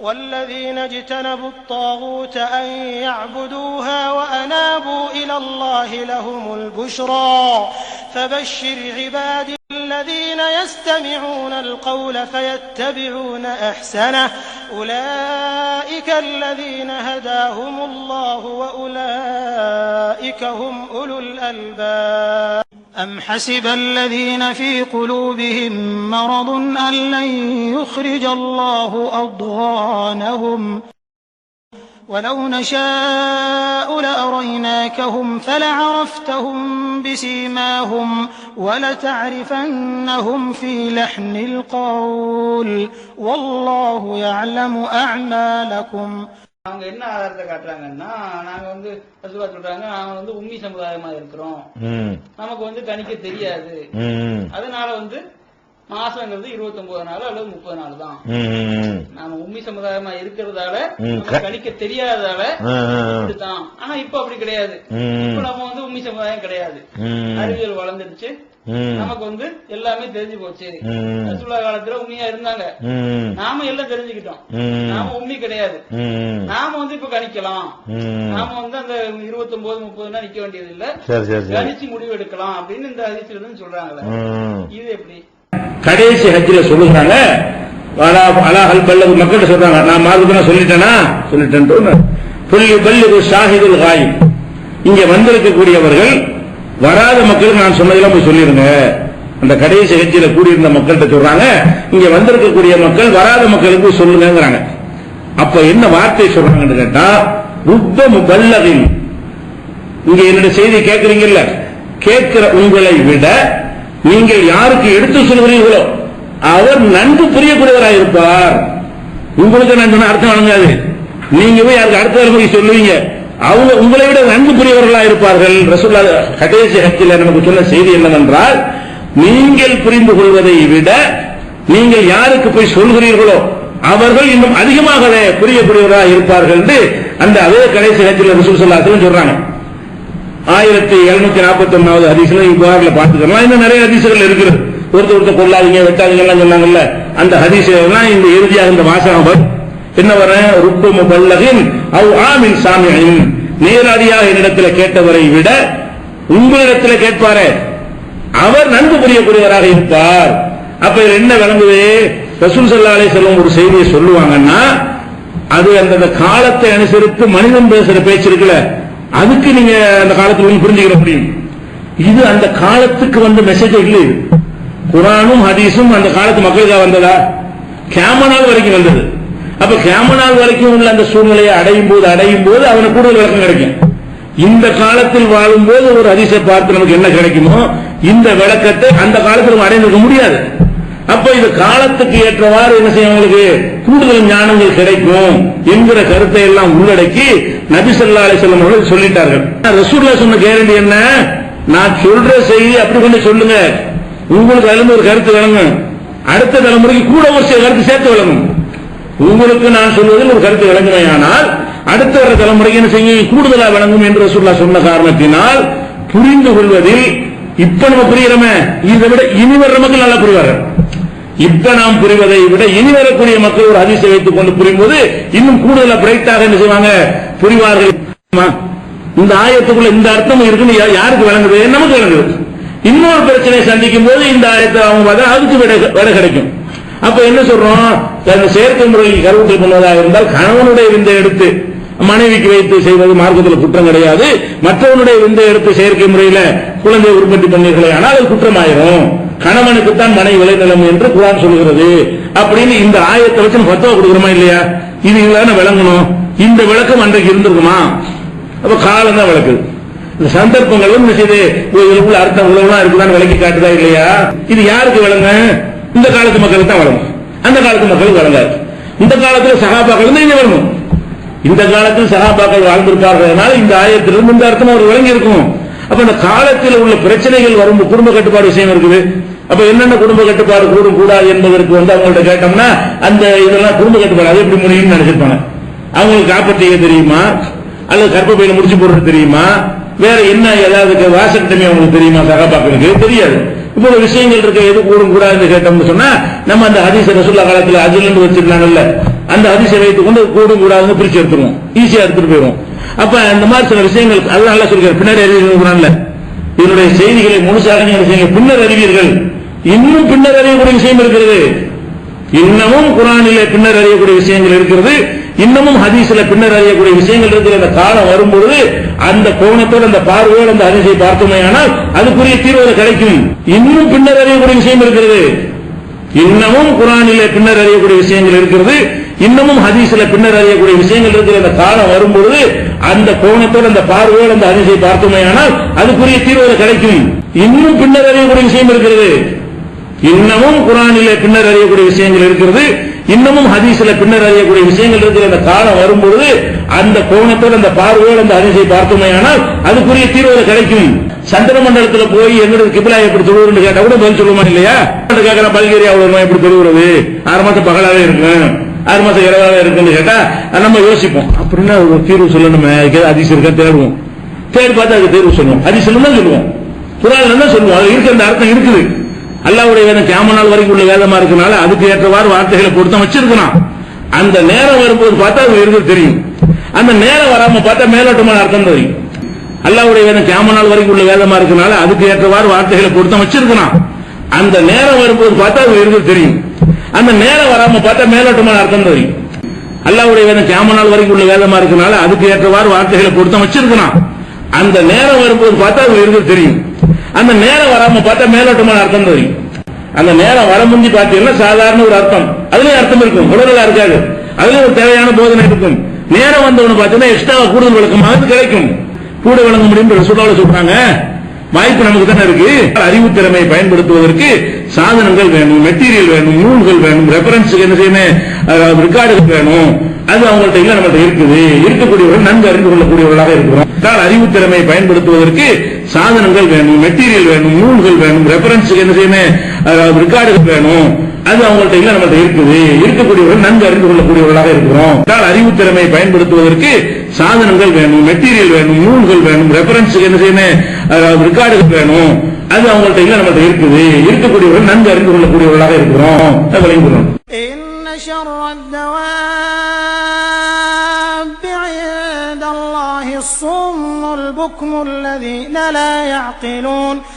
والذين اجتنبوا الطاغوت أن يعبدوها وأنابوا إلى الله لهم البشرى. فبشر عبادي الذين يستمعون القول فيتبعون أحسنه. أولئك الذين هداهم الله وأولئك هم أولو الألباب. أم حسب الذين في قلوبهم مرض أن لن يخرج الله أضغانهم ولو نشاء لأريناكهم فلعرفتهم بسيماهم ولتعرفنهم في لحن القول والله يعلم أعمالكم அவங்க என்ன ஆதாரத்தை காட்டுறாங்கன்னா நாங்க வந்து ரசூலா சொல்றாங்க நாங்க வந்து உம்மி சமுதாயமா இருக்கிறோம். நமக்கு வந்து கணிக்க தெரியாது. அதனால வந்து மாசங்கிறது இருபத்தி ஒன்பது நாள் அல்லது முப்பது நாள் தான். நாம உம்மி சமுதாயமா இருக்கிறதால கணிக்க தெரியாததால. இப்படித்தான். ஆனா இப்ப அப்படி கிடையாது. இப்ப நம்ம வந்து உம்மி சமுதாயம் கிடையாது. அறிவியல் வளர்ந்துடுச்சு. நமக்கு வந்து எல்லாமே தெரிஞ்சு போச்சு. ம், ரசூலா காலத்துல உண்மையா இருந்தாங்க. நாம எல்லாம் தெரிஞ்சுக்கிட்டோம். நாம உண்மை கிடையாது. நாம வந்து இப்ப கணிக்கலாம். நாம வந்து அந்த இருபத்தி ஒன்பது முப்பதுனா நிக்க வேண்டியது இல்ல. கணிச்சு முடிவு எடுக்கலாம் அப்படின்னு இந்த அதிசயில இருந்து சொல்றாங்களே ம். இது எப்படி? கடைசி ஹஜ்ஜில சொல்லுகிறாங்க அலா அலா ஹல் பல்லது மக்கள்கிட்ட சொல்றாங்க. நான் மாதுபனா சொல்லிட்டேனா? சொல்லிட்டேன் புள்ளி பல்லு ஷாஹிதுல் காய் இங்க வந்திருக்கக்கூடியவர்கள் வராத மக்களுக்கு நான் சொன்னதெல்லாம் போய் சொல்லிருங்க. அந்த கடைசி ஹஜ்ஜில கூடியிருந்த மக்கள்கிட்ட சொல்றாங்க. இங்க வந்திருக்கக்கூடிய மக்கள் வராத மக்களுக்கு சொல்லுங்கிறாங்க அப்ப என்ன வார்த்தை சொல்றாங்கன்னு கேட்டா ருத்த முபல்லகின். இங்க என்னோட செய்தி கேட்கறீங்கல்ல. கேட்கிற உங்களை விட நீங்கள் யாருக்கு எடுத்து சொல்கிறீர்களோ அவர் நன்கு புரியக்கூடியவராக இருப்பார். உங்களுக்கு நான் சொன்ன அர்த்தம் வழங்காது. நீங்க போய் யாருக்கு அடுத்த தலைமுறை சொல்லுவீங்க. அவங்க உங்களை விட நன்கு புரியவர்களா இருப்பார்கள். ரசூல்லா கடைசி ஹத்தில் நமக்கு சொன்ன செய்தி என்னவென்றால் நீங்கள் புரிந்து கொள்வதை விட நீங்கள் யாருக்கு போய் சொல்கிறீர்களோ அவர்கள் இன்னும் அதிகமாக அதை இருப்பார்கள் என்று அந்த அதே கடைசி ஹத்தில ரசூல் சொல்லாத்திலும் சொல்றாங்க. ஆயிரத்தி எழுநூத்தி நாற்பத்தி ஒன்னாவது ஹதீஸ்ல புகார்ல பார்த்துக்கலாம் இன்னும் நிறைய ஹதீசுகள் இருக்கிறது. ஒருத்தர் ஒருத்தர் கொள்ளாதீங்க வெட்டாதீங்க எல்லாம் சொன்னாங்கல்ல. அந்த ஹதீசுகள் எல்லாம் இந்த இறுதியாக இந்த வாசகம் வரும் என்ன வர? ருக்கும் அவ் ஆமின் சாமியின். நேரடியாக என்னிடத்தில் கேட்டவரை விட உங்களிடத்தில் கேட்பாரே. அவர் நன்கு புரியக்கூடியவராக இருப்பார். அப்ப என்ன விளங்குது ரசூல் ஸல்லல்லாஹு அலைஹி ஒரு செய்தியை சொல்லுவாங்கன்னா அது அந்தந்த காலத்தை அனுசரித்து மனிதன் பேசுற பேச்சு இருக்குல்ல அதுக்கு நீங்க அந்த காலத்துல புரிஞ்சுக்கிற முடியும். இது அந்த காலத்துக்கு வந்த மெசேஜ் இல்லை குரானும் ஹதீஸும் அந்த காலத்து மக்களுக்காக வந்ததா? கேமனால் வரைக்கும் வந்தது. அப்ப கேம நாள் வரைக்கும் உள்ள அந்த சூழ்நிலையை அடையும் போது அடையும் போது அவனுக்கு கூடுதல் விளக்கம் கிடைக்கும். இந்த காலத்தில் வாழும்போது ஒரு அதிசய பார்த்து நமக்கு என்ன கிடைக்குமோ இந்த விளக்கத்தை அந்த காலத்தில் நம்ம அடைந்திருக்க முடியாது. அப்ப இது காலத்துக்கு ஏற்றவாறு என்ன செய்யும் உங்களுக்கு கூடுதல் ஞானங்கள் கிடைக்கும் என்கிற கருத்தை எல்லாம் உள்ளடக்கி நபி ஸல்லல்லாஹு அலைஹி அவர்கள் சொல்லிட்டார்கள். ரசூல்லா சொன்ன கேரண்டி என்ன? நான் சொல்ற செய்தி அப்படி கொண்டு சொல்லுங்க. உங்களுக்கு அதுல ஒரு கருத்து விளங்கும். அடுத்த தலைமுறைக்கு கூட ஒரு சில கருத்து சேர்த்து விளங்கும். உங்களுக்கு நான் சொல்வதில் ஒரு கருத்து விளங்குமையானால் அடுத்த வர தலைமுறைக்கு என்ன செய்யும்? கூடுதலா விளங்கும் என்று ரசூல்லா சொன்ன காரணத்தினால் புரிந்து கொள்வதில் இப்ப நம்ம புரிகிறோமே இதை விட இனிவர் நமக்கு மக்கள் நல்லா புரிவார் இப்ப நாம் புரிவதை விட இனி வரக்கூடிய மக்கள் ஒரு அதிசயம் வைத்துக் கொண்டு புரியும்போது இன்னும் கூடுதலா பிரைட்டாக என்ன செய்வாங்க? புரிவார்கள். இந்த ஆயத்துக்குள்ள இந்த அர்த்தம் இருக்குன்னு யா- யாருக்கு விளங்குது? நமக்கு விளங்குது. இன்னொரு பிரச்சனையை சந்திக்கும் போது இந்த ஆயத்தை அவங்க பார்த்தா அதுக்கு விட விட கிடைக்கும். அப்ப என்ன சொல்றோம்? அந்த செயற்கை முறையில் கருவுற்று பண்ணுவதாக இருந்தால் கணவனுடைய விந்தை எடுத்து மனைவிக்கு வைத்து செய்வது மார்க்கத்தில் குற்றம் கிடையாது. மற்றவனுடைய விந்தை எடுத்து செயற்கை முறையில குழந்தை உற்பத்தி பண்ணீர்களே ஆனால் அது குற்றமாயிரும். கணவனுக்குத்தான் மனை விளைநிலம் என்று குரான் சொல்கிறது. அப்படின்னு இந்த ஆயத்தை வச்சு பத்தவ கொடுக்கிறோமா கொடுக்குறோமா இல்லையா? இது இல்லாம விளங்கணும். இந்த விளக்கம் அன்றைக்கு இருந்திருக்குமா? அப்ப காலம் தான் விளக்குது இந்த சந்தர்ப்பங்களும் என்ன அர்த்தம் உழவுலாம் இருக்குதான் விளக்கி காட்டுதா இல்லையா? இது யாருக்கு விளங்க இந்த காலத்து மக்களுக்கு தான் வழங்கும் அந்த காலத்து மக்களுக்கு வழங்காது இந்த காலத்துல சகாபாக்கள் தான் இங்க வரணும். இந்த காலத்தில் சகாபாக்கள் வாழ்ந்திருப்பார்கள்னால இந்த ஆயத்திலிருந்து இந்த அர்த்தம் அவர் விளங்கி இருக்கும் அப்ப இந்த காலத்தில் உள்ள பிரச்சனைகள் வரும் குடும்ப கட்டுப்பாடு விஷயம் இருக்குது. அப்ப என்னென்ன குடும்ப கட்டுப்பாடு கூடும் கூடாது என்பதற்கு வந்து அவங்கள்ட்ட கேட்டோம்னா அந்த இதெல்லாம் குடும்ப கட்டுப்பாடு அது எப்படி முடியும்னு நினைச்சிருப்பாங்க. அவங்களுக்கு காப்பீட்டு தெரியுமா? அல்லது கர்ப்பப்பையில முடிச்சு போடுறது தெரியுமா? வேற என்ன ஏதாவது வாசகட்டமே அவங்களுக்கு தெரியுமா? சகாபாக்களுக்கு தெரியாது. இவ்வளவு விஷயங்கள் இருக்க எது கூடும் கூடாதுன்னு கேட்டோம்னு சொன்னா நம்ம அந்த ஹதீச ரசுல்லா காலத்துல அஜில் வச்சிருந்தாங்கல்ல அந்த ஹதீஸை வைத்துக் கொண்டு கூடும் கூடாதுன்னு பிரிச்சு எடுத்துருவோம். ஈஸியா எடுத்துட்டு போயிடும் அப்ப இந்த மாதிரி சில விஷயங்கள் அதெல்லாம் நல்லா சொல்கிறார் பின்னாடி அறிவிக்கிறான்ல இதனுடைய செய்திகளை முழுசாக நீங்கள் செய்யுங்க பின்னர் அறிவீர்கள். இன்னும் பின்னர் அறியக்கூடிய விஷயம் இருக்கிறது. இன்னமும் குரானிலே பின்னர் அறியக்கூடிய விஷயங்கள் இருக்கிறது. இன்னமும் ஹதீஸ்ல பின்னர் அறியக்கூடிய விஷயங்கள் இருக்கிற அந்த காலம் வரும்பொழுது அந்த கோணத்தோடு அந்த பார்வையோடு அந்த ஹதீஸை பார்த்தோமேயானால் அதுக்குரிய தீர்வு கிடைக்கும். இன்னும் பின்னர் அறியக்கூடிய விஷயம் இருக்கிறது. இன்னமும் குரானில பின்னர் அறியக்கூடிய விஷயங்கள் இருக்கிறது. இன்னமும் ஹதீஸ்ல பின்னர் அறியக்கூடிய விஷயங்கள் இருக்கிற அந்த காலம் வரும்பொழுது அந்த கோணத்தோடு அந்த பார்வையோடு அந்த ஹதீஸை பார்த்தோமேயானால் அதுக்குரிய தீர்வு கிடைக்கும். இன்னும் பின்னர் அறியக்கூடிய விஷயம் இருக்கிறது. இன்னமும் குரானில பின்னர் அறியக்கூடிய விஷயங்கள் இருக்கிறது. இன்னமும் ஹதீஸ்ல பின்னர் அறியக்கூடிய விஷயங்கள் இருக்கிற அந்த காலம் வரும்பொழுது அந்த கோணத்தோடு அந்த பார்வையோடு அந்த ஹதீஸை பார்த்தோமேயானால் அதுக்குரிய தீர்வு கிடைக்கும். சந்திர மண்டலத்துல போய் எங்களுக்கு கிபிலா எப்படி தொழுவுன்னு கேட்டா கூட பதில் சொல்லுமா இல்லையா? கேட்கிற பல்கேரியா அவ்வளவு எப்படி தொழுவுறது? ஆறு மாசம் பகலாவே இருக்கும். ஆறு மாசம் இரவாவே இருக்குன்னு கேட்டா நம்ம யோசிப்போம். அப்படின்னா ஒரு தீர்வு சொல்லணுமே? அதுக்கு ஏதாவது இருக்கா? தேடுவோம். தேடி பார்த்து அதுக்கு தீர்வு சொல்லுவோம். அதிசயம் தான் சொல்லுவோம். குரான் தான் சொல்லுவோம். அது இருக்கு அந்த அர்த்தம் இருக்குது. அல்லாவுடைய வேதம் கேம நாள் வரைக்கும் உள்ள வேதமா இருக்கனால அதுக்கு ஏற்றவாறு வார்த்தைகளை பொருத்தம் வச்சிருக்கிறான். அந்த நேரம் வரும்போது பார்த்தா அது தெரியும். அந்த நேரம் வராம பார்த்தா மேலோட்டமான அர்த்தம் தெரியும். அல்லாவுடைய வேதம் கேம நாள் வரைக்கும் உள்ள வேதமா இருக்கனால அதுக்கு ஏற்றவாறு வார்த்தைகளை பொருத்தம் வச்சிருக்கிறான். அந்த நேரம் வரும்போது பார்த்தா அது தெரியும். அந்த நேரம் வராம பார்த்தா மேலோட்டமான அர்த்தம் தெரியும். அல்லாவுடைய வேதம் கேம நாள் வரைக்கும் உள்ள வேதமா இருக்கனால அதுக்கு ஏற்றவாறு வார்த்தைகளை பொருத்தம் வச்சிருக்கிறான். அந்த நேரம் வரும்போது பார்த்தா அது தெரியும். அந்த நேரம் வராம பார்த்தா மேலோட்டமான அர்த்தம் தெரியும். அந்த நேரம் வர முந்தி பார்த்தீங்கன்னா சாதாரண ஒரு அர்த்தம். அதுலயும் அர்த்தம் இருக்கும். உடனே இருக்காது. அதுலயும் ஒரு தேவையான போதனை இருக்கும். நேரம் வந்தவனு பார்த்தீங்கன்னா எக்ஸ்ட்ரா கூடுதல் விளக்கமாக அது கிடைக்கும். கூட விளங்க முடியும் சொல்ல சொல்றாங்க. வாய்ப்பு நமக்கு தானே இருக்கு. அறிவு திறமையை பயன்படுத்துவதற்கு சாதனங்கள் வேணும் மெட்டீரியல் வேணும் நூல்கள் வேணும் ரெஃபரன்ஸுக்கு என்ன செய்யணும்? ரெக்கார்டுகள் வேணும். அது அவங்கள்ட்ட இல்ல நம்மகிட்ட இருக்குது. இருக்கக்கூடியவர்கள் நன்கு அறிந்து கொள்ளக்கூடியவர்களாக இருக்கிறோம். அறிவு திறமையை பயன்படுத்துவதற்கு சாதனங்கள் வேணும் மெட்டீரியல் வேணும் நூல்கள் வேணும் ரெஃபரன்ஸுக்கு என்ன செய்யணும் ரெக்கார்டுகள் வேணும் அது அவங்கள்ட்ட இல்ல நம்மகிட்ட இருக்குது இருக்கக்கூடியவர்கள் நன்கு அறிந்து கொள்ளக்கூடியவர்களாக இருக்கிறோம் தான் அறிவு திறமையை பயன்படுத்துவதற்கு சாதனங்கள் வேணும் மெட்டீரியல் வேணும் நூல்கள் வேணும் ரெஃபரன்ஸுக்கு என்ன செய்யணும் ரெக்கார்டுகள் வேணும் அது அவங்கள்ட்ட இல்ல நம்மகிட்ட இருக்குது இருக்கக்கூடியவர்கள் நன்கு அறிந்து கொள்ளக்கூடியவர்களாக இருக்கிறோம் விளங்குகிறோம் إن شر الدواب عند الله الصم البكم الذين لا يعقلون